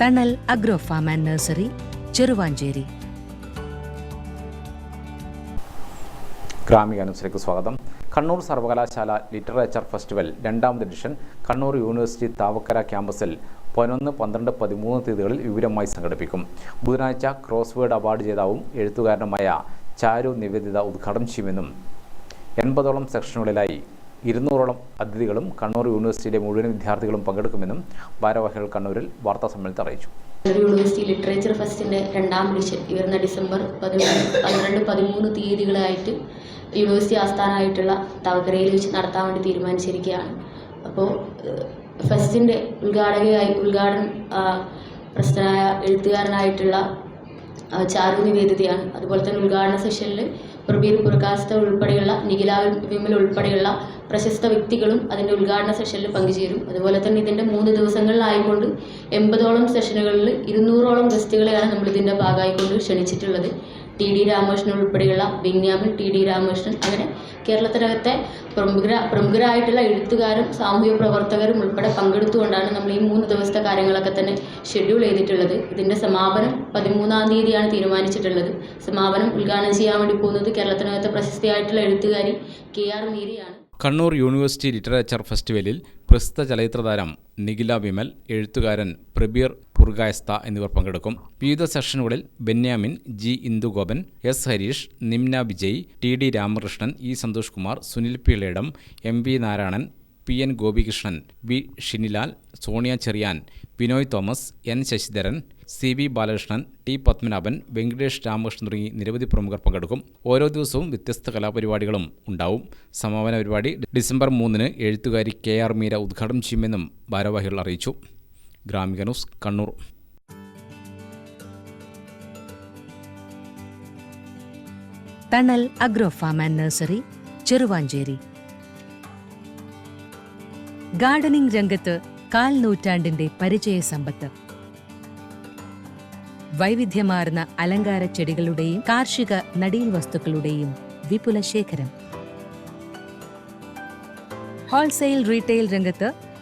Thanal agro farm and nursery Cheruvanchery Gramika ന്യൂസിലേക്ക് സ്വാഗതം. കണ്ണൂർ സർവകലാശാല ലിറ്ററേച്ചർ ഫെസ്റ്റിവൽ രണ്ടാമത് എഡിഷൻ കണ്ണൂർ യൂണിവേഴ്സിറ്റി താവക്കര ക്യാമ്പസിൽ പതിനൊന്ന് പന്ത്രണ്ട് പതിമൂന്ന് തീയതികളിൽ വിപുലമായി സംഘടിപ്പിക്കും. ബുധനാഴ്ച ക്രോസ് വേർഡ് അവാർഡ് ജേതാവും എഴുത്തുകാരനുമായ ചാരു നിവേദിത ഉദ്ഘാടനം ചെയ്യുമെന്നും എൺപതോളം സെക്ഷനുകളിലായി ഇരുന്നൂറോളം അതിഥികളും കണ്ണൂർ യൂണിവേഴ്സിറ്റിയിലെ മുഴുവൻ വിദ്യാർത്ഥികളും പങ്കെടുക്കുമെന്നും ഭാരവാഹികൾ കണ്ണൂരിൽ വാർത്താ സമ്മേളനത്തിൽ അറിയിച്ചു. കണ്ണൂർ യൂണിവേഴ്സിറ്റി ലിറ്ററേച്ചർ ഫെസ്റ്റിന്റെ രണ്ടാം എഡിഷൻ ഈ വരുന്ന ഡിസംബർ പതിമൂന്ന് പന്ത്രണ്ട് പതിമൂന്ന് തീയതികളായിട്ട് യൂണിവേഴ്സിറ്റി ആസ്ഥാനമായിട്ടുള്ള തവക്കരയിൽ വെച്ച് നടത്താൻ വേണ്ടി തീരുമാനിച്ചിരിക്കുകയാണ്. അപ്പോൾ ഫെസ്റ്റിന്റെ ഉദ്ഘാടകയായി ഉദ്ഘാടനം പ്രശസ്തനായ എഴുത്തുകാരനായിട്ടുള്ള ചാരു നിവേദിതയാണ് അതുപോലെ തന്നെ ഉദ്ഘാടന സെഷനിൽ പ്രബീർ പുറക്കാസ്ത ഉൾപ്പെടെയുള്ള നിഖില വിമൽ ഉൾപ്പെടെയുള്ള പ്രശസ്ത വ്യക്തികളും അതിന്റെ ഉദ്ഘാടന സെഷനിൽ പങ്കുചേരും. അതുപോലെ തന്നെ ഇതിന്റെ മൂന്ന് ദിവസങ്ങളിലായിക്കൊണ്ട് എൺപതോളം സെഷനുകളിൽ ഇരുന്നൂറോളം ഗസ്റ്റുകളെയാണ് നമ്മൾ ഇതിന്റെ ഭാഗമായിക്കൊണ്ട് ക്ഷണിച്ചിട്ടുള്ളത്. ടി ഡി രാമകൃഷ്ണൻ ഉൾപ്പെടെയുള്ള ബെന്യാമിൻ ടി ഡി രാമകൃഷ്ണൻ അങ്ങനെ കേരളത്തിനകത്തെ പ്രമുഖ പ്രമുഖരായിട്ടുള്ള എഴുത്തുകാരും സാമൂഹിക പ്രവർത്തകരും ഉൾപ്പെടെ പങ്കെടുത്തുകൊണ്ടാണ് നമ്മൾ ഈ മൂന്ന് ദിവസത്തെ കാര്യങ്ങളൊക്കെ തന്നെ ഷെഡ്യൂൾ ചെയ്തിട്ടുള്ളത്. ഇതിന്റെ സമാപനം പതിമൂന്നാം തീയതിയാണ് തീരുമാനിച്ചിട്ടുള്ളത്. സമാപനം ഉദ്ഘാടനം ചെയ്യാൻ വേണ്ടി പോകുന്നത് കേരളത്തിനകത്തെ പ്രശസ്തിയായിട്ടുള്ള എഴുത്തുകാരി കെ ആർ മീരയാണ്. കണ്ണൂർ യൂണിവേഴ്സിറ്റി ലിറ്ററേച്ചർ ഫെസ്റ്റിവലിൽ പ്രസിദ്ധ ചലച്ചിത്രതാരം നിഖില വിമൽ എഴുത്തുകാരൻ പ്രബീർ പുർഗായസ്ത എന്നിവർ പങ്കെടുക്കും. വിവിധ സെഷനുകളിൽ Benyamin G. Indugopan S. Harish Nimna Vijay T. D. Ramakrishnan E. Santhosh Kumar Sunil പിള്ളേടം M. V. Narayanan P. N. Gopikrishnan V. Shinilal Sonia Cherian Binoy Thomas N. Sasidharan C. V. Balakrishnan T. Padmanabhan Venkatesh Ramakrishnan തുടങ്ങി നിരവധി പ്രമുഖർ പങ്കെടുക്കും. ഓരോ ദിവസവും വ്യത്യസ്ത കലാപരിപാടികളും ഉണ്ടാവും. സമാപന പരിപാടി ഡിസംബർ മൂന്നിന് എഴുത്തുകാരി കെ. ആർ. മീര ഉദ്ഘാടനം ചെയ്യുമെന്നും ഭാരവാഹികൾ അറിയിച്ചു. Gramika news Kannur. Thanal agro farm and nursery Cheruvanchery. Gardening രംഗത്ത് കാൽ നൂറ്റാണ്ടിന്റെ പരിചയ സമ്പത്ത്. വൈവിധ്യമാർന്ന അലങ്കാര ചെടികളുടെയും കാർഷിക നടീൽ വസ്തുക്കളുടെയും വിപുല ശേഖരം ഹോൾസെയിൽ റീറ്റെയിൽ രംഗത്ത്